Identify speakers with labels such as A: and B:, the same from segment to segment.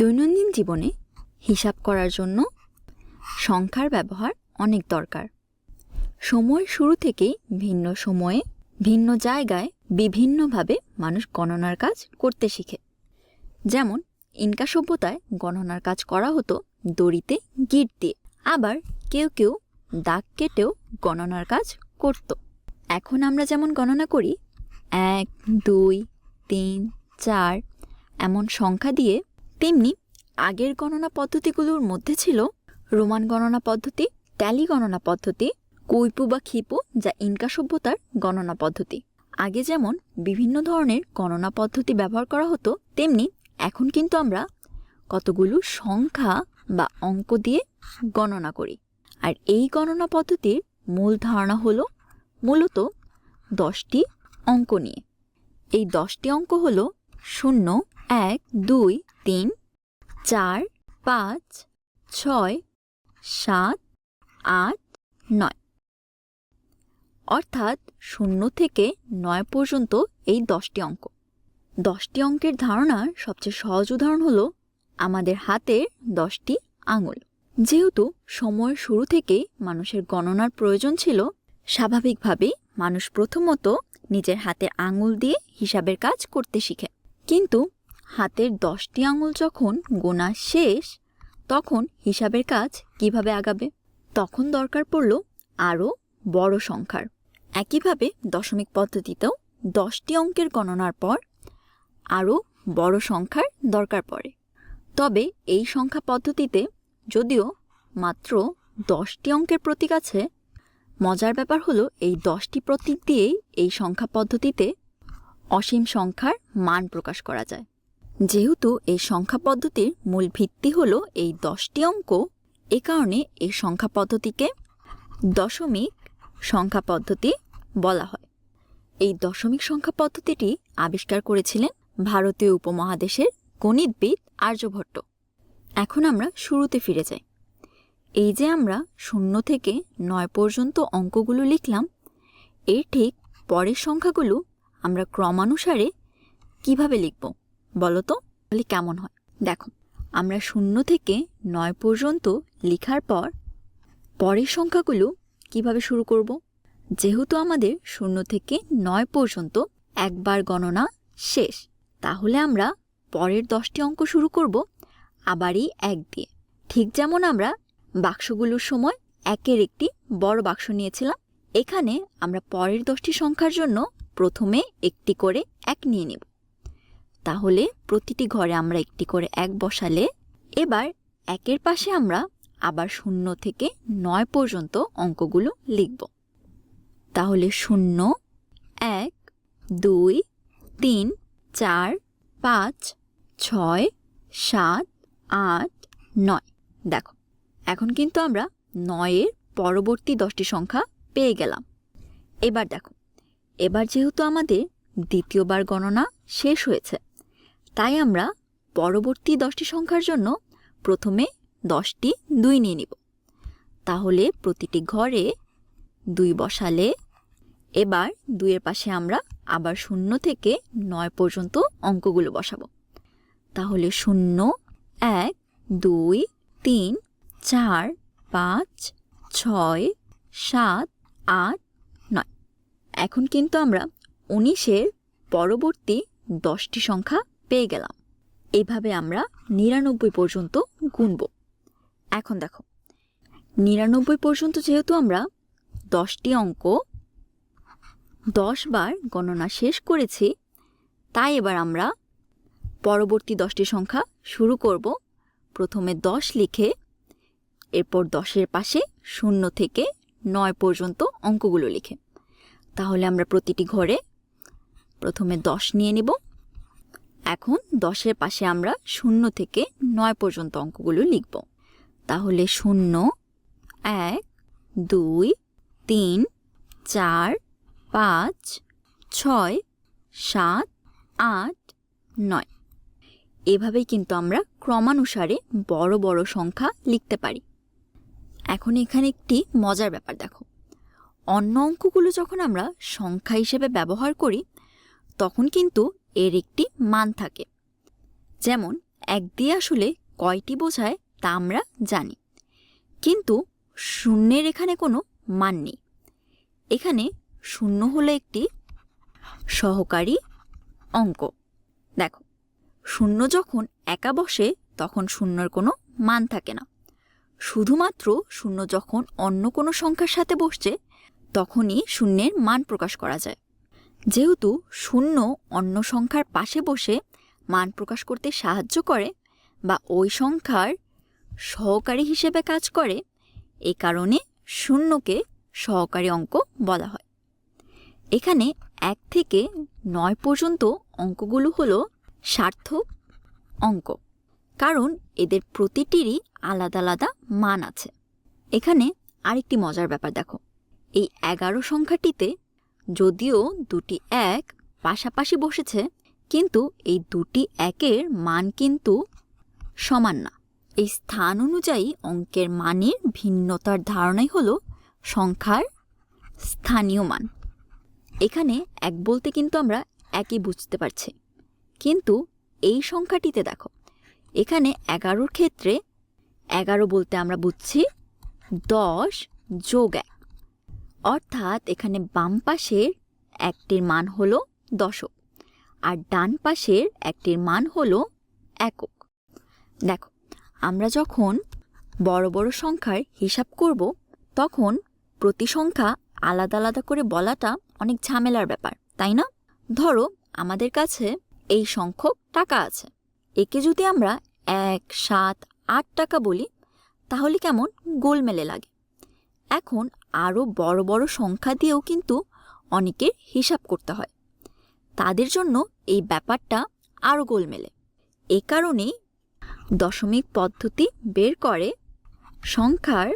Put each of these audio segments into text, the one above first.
A: দৈনন্দিন জীবনে হিসাব করার জন্য সংখ্যার ব্যবহার অনেক দরকার সময় শুরু থেকেই ভিন্ন সময়ে ভিন্ন জায়গায় বিভিন্নভাবে মানুষ গণনার কাজ করতে শিখে যেমন ইনকা সভ্যতায় গণনার কাজ করা হতো দড়িতে গিট দিয়ে আবার কেউ কেউ দাগ কেটেও গণনার কাজ করত এখন আমরা যেমন গণনা করি এক দুই তিন চার এমন সংখ্যা দিয়ে তেমনি আগের গণনা পদ্ধতিগুলোর মধ্যে ছিল রোমান গণনা পদ্ধতি ট্যালি গণনা পদ্ধতি কৈপু বা খিপু যা ইনকা সভ্যতার গণনা পদ্ধতি আগে যেমন বিভিন্ন ধরনের গণনা পদ্ধতি ব্যবহার করা হতো তেমনি এখন কিন্তু আমরা কতগুলো সংখ্যা বা অঙ্ক দিয়ে গণনা করি আর এই গণনা পদ্ধতির মূল ধারণা হল মূলত দশটি অঙ্ক নিয়ে এই দশটি অঙ্ক হল শূন্য এক দুই তিন চার পাঁচ ছয় সাত আট নয় অর্থাৎ শূন্য থেকে নয় পর্যন্ত এই দশটি অঙ্ক দশটি অঙ্কের ধারণার সবচেয়ে সহজ উদাহরণ হল আমাদের হাতের দশটি আঙুল যেহেতু সময়ের শুরু থেকে মানুষের গণনার প্রয়োজন ছিল স্বাভাবিকভাবেই মানুষ প্রথমত নিজের হাতের আঙুল দিয়ে হিসাবের কাজ করতে শিখে কিন্তু হাতের দশটি আঙুল যখন গোনা শেষ তখন হিসাবের কাজ কিভাবে আগাবে তখন দরকার পড়ল আরও বড় সংখ্যার একইভাবে দশমিক পদ্ধতিতেও দশটি অঙ্কের গণনার পর আরও বড় সংখ্যার দরকার পড়ে তবে এই সংখ্যা পদ্ধতিতে যদিও মাত্র দশটি অঙ্কের প্রতীক আছে মজার ব্যাপার হলো এই দশটি প্রতীক দিয়েই এই সংখ্যা পদ্ধতিতে অসীম সংখ্যার মান প্রকাশ করা যায় যেহেতু এই সংখ্যা পদ্ধতির মূল ভিত্তি হল এই দশটি অঙ্ক এ কারণে এই সংখ্যা পদ্ধতিকে দশমিক সংখ্যা পদ্ধতি বলা হয় এই দশমিক সংখ্যা পদ্ধতিটি আবিষ্কার করেছিলেন ভারতীয় উপমহাদেশের গণিতবিদ আর্যভট্ট এখন আমরা শুরুতে ফিরে যাই এই যে আমরা শূন্য থেকে নয় পর্যন্ত অঙ্কগুলো লিখলাম এর ঠিক পরের সংখ্যাগুলো আমরা ক্রমানুসারে কিভাবে লিখব বলো তো তাহলে কেমন হয় দেখো আমরা শূন্য থেকে নয় পর্যন্ত লেখার পর পরের সংখ্যাগুলো কিভাবে শুরু করব যেহেতু আমাদের শূন্য থেকে নয় পর্যন্ত একবার গণনা শেষ তাহলে আমরা পরের দশটি অঙ্ক শুরু করব আবারই এক দিয়ে ঠিক যেমন আমরা বাক্সগুলোর সময় একের একটি বড় বাক্স নিয়েছিলাম এখানে আমরা পরের দশটি সংখ্যার জন্য প্রথমে একটি করে এক নিয়ে নেব তাহলে প্রতিটি ঘরে আমরা একটি করে এক বসালে এবার একের পাশে আমরা আবার শূন্য থেকে নয় পর্যন্ত অঙ্কগুলো লিখব তাহলে শূন্য এক দুই তিন চার পাঁচ ছয় সাত আট নয় দেখো এখন কিন্তু আমরা নয়ের পরবর্তী দশটি সংখ্যা পেয়ে গেলাম এবার দেখো এবার যেহেতু আমাদের দ্বিতীয়বার গণনা শেষ হয়েছে তাই আমরা পরবর্তী দশটি সংখ্যার জন্য প্রথমে দশটি দুই নিয়ে নিব তাহলে প্রতিটি ঘরে দুই বসালে এবার দুইয়ের পাশে আমরা আবার শূন্য থেকে নয় পর্যন্ত অঙ্কগুলো বসাবো তাহলে শূন্য এক দুই তিন চার পাঁচ ছয় সাত আট নয় এখন কিন্তু আমরা উনিশের পরবর্তী দশটি সংখ্যা পেয়ে গেলাম এইভাবে আমরা নিরানব্বই পর্যন্ত গুনব এখন দেখো নিরানব্বই পর্যন্ত যেহেতু আমরা দশটি অঙ্ক দশ বার গণনা শেষ করেছি তাই এবার আমরা পরবর্তী দশটি সংখ্যা শুরু করব প্রথমে দশ লিখে এরপর দশের পাশে শূন্য থেকে নয় পর্যন্ত অঙ্কগুলো লিখে তাহলে আমরা প্রতিটি ঘরে প্রথমে দশ নিয়ে নেব এখন দশের পাশে আমরা শূন্য থেকে নয় পর্যন্ত অঙ্কগুলো লিখব তাহলে শূন্য এক দুই তিন চার পাঁচ ছয় সাত আট নয় এভাবেই কিন্তু আমরা ক্রমানুসারে বড় বড় সংখ্যা লিখতে পারি এখন এখানে একটি মজার ব্যাপার দেখো অন্য অঙ্কগুলো যখন আমরা সংখ্যা হিসেবে ব্যবহার করি তখন কিন্তু এর একটি মান থাকে যেমন এক দিয়ে আসলে কয়টি বোঝায় তা আমরা জানি কিন্তু শূন্যের এখানে কোনো মান নেই এখানে শূন্য হলো একটি সহকারী অঙ্ক দেখো শূন্য যখন একা বসে তখন শূন্যর কোনো মান থাকে না শুধুমাত্র শূন্য যখন অন্য কোনো সংখ্যার সাথে বসছে তখনই শূন্যের মান প্রকাশ করা যায় যেহেতু শূন্য অন্য সংখ্যার পাশে বসে মান প্রকাশ করতে সাহায্য করে বা ওই সংখ্যার সহকারী হিসেবে কাজ করে এ কারণে শূন্যকে সহকারী অঙ্ক বলা হয় এখানে এক থেকে নয় পর্যন্ত অঙ্কগুলো হলো সার্থক অঙ্ক কারণ এদের প্রতিটিরই আলাদা আলাদা মান আছে এখানে আরেকটি মজার ব্যাপার দেখো এই এগারো সংখ্যাটিতে যদিও দুটি এক পাশাপাশি বসেছে কিন্তু এই দুটি একের মান কিন্তু সমান না এই স্থান অনুযায়ী অঙ্কের মানের ভিন্নতার ধারণাই হল সংখ্যার স্থানীয় মান এখানে এক বলতে কিন্তু আমরা একই বুঝতে পারছি কিন্তু এই সংখ্যাটিতে দেখো এখানে এগারোর ক্ষেত্রে এগারো বলতে আমরা বুঝছি দশ যোগ এক অর্থাৎ এখানে বাম পাশের একটির মান হল দশক আর ডান পাশের একটির মান হল একক দেখো আমরা যখন বড় বড় সংখ্যার হিসাব করব তখন প্রতি সংখ্যা আলাদা আলাদা করে বলাটা অনেক ঝামেলার ব্যাপার তাই না ধরো আমাদের কাছে এই সংখ্যক টাকা আছে একে যদি আমরা এক সাত আট টাকা বলি তাহলে কেমন গোলমেলে লাগে এখন আরও বড় বড় সংখ্যা দিয়েও কিন্তু অনেকের হিসাব করতে হয় তাদের জন্য এই ব্যাপারটা আরও গোলমেলে এ কারণেই দশমিক পদ্ধতি বের করে সংখ্যার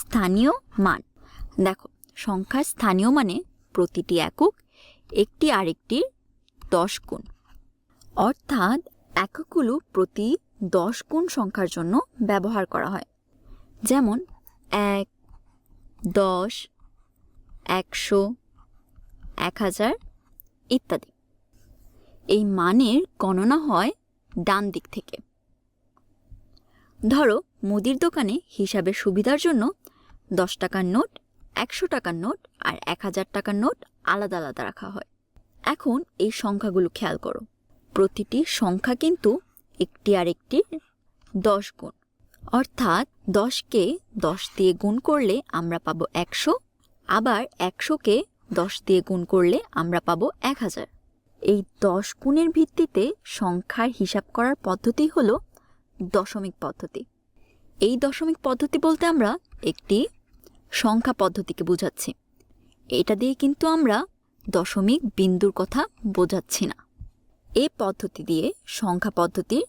A: স্থানীয় মান দেখো সংখ্যার স্থানীয় মানে প্রতিটি একক একটি আরেকটির দশ গুণ অর্থাৎ এককগুলো প্রতি দশ গুণ সংখ্যার জন্য ব্যবহার করা হয় যেমন এক দশ একশো এক হাজার ইত্যাদি এই মানের গণনা হয় ডান দিক থেকে ধরো মুদির দোকানে হিসাবে সুবিধার জন্য দশ টাকার নোট একশো টাকার নোট আর এক হাজার টাকার নোট আলাদা আলাদা রাখা হয় এখন এই সংখ্যাগুলো খেয়াল করো প্রতিটি সংখ্যা কিন্তু একটি আর একটির দশ গুণ অর্থাৎ দশকে দশ দিয়ে গুণ করলে আমরা পাবো একশো আবার একশোকে দশ দিয়ে গুণ করলে আমরা পাবো এক হাজার এই দশ গুণের ভিত্তিতে সংখ্যার হিসাব করার পদ্ধতি হল দশমিক পদ্ধতি এই দশমিক পদ্ধতি বলতে আমরা একটি সংখ্যা পদ্ধতিকে বোঝাচ্ছি এটা দিয়ে কিন্তু আমরা দশমিক বিন্দুর কথা বোঝাচ্ছি না এ পদ্ধতি দিয়ে সংখ্যা পদ্ধতির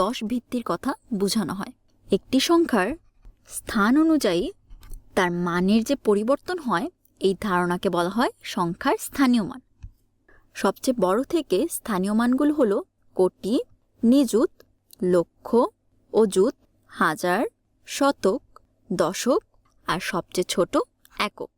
A: দশ ভিত্তির কথা বোঝানো হয় একটি সংখ্যার স্থান অনুযায়ী তার মানের যে পরিবর্তন হয় এই ধারণাকে বলা হয় সংখ্যার স্থানীয় মান সবচেয়ে বড় থেকে স্থানীয় মানগুলো হলো কোটি নিযুত লক্ষ অযুত হাজার শতক দশক আর সবচেয়ে ছোট একক